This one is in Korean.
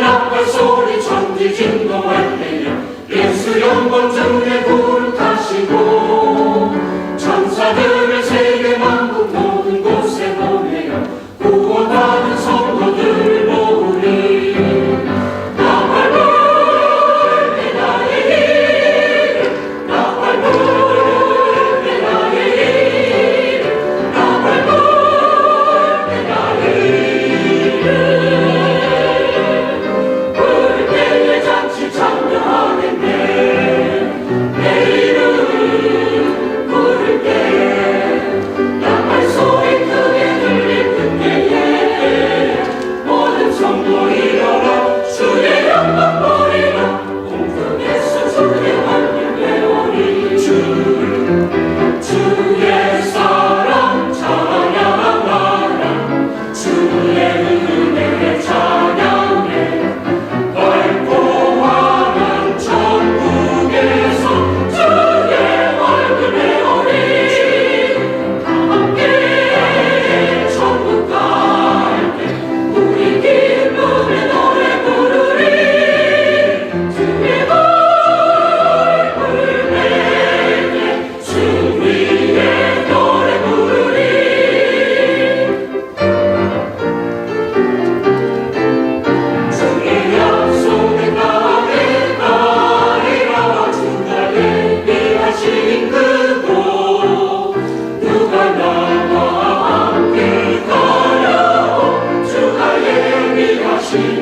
나팔 소리 천지 진동할 때에 예수 영광 중에 구름 see.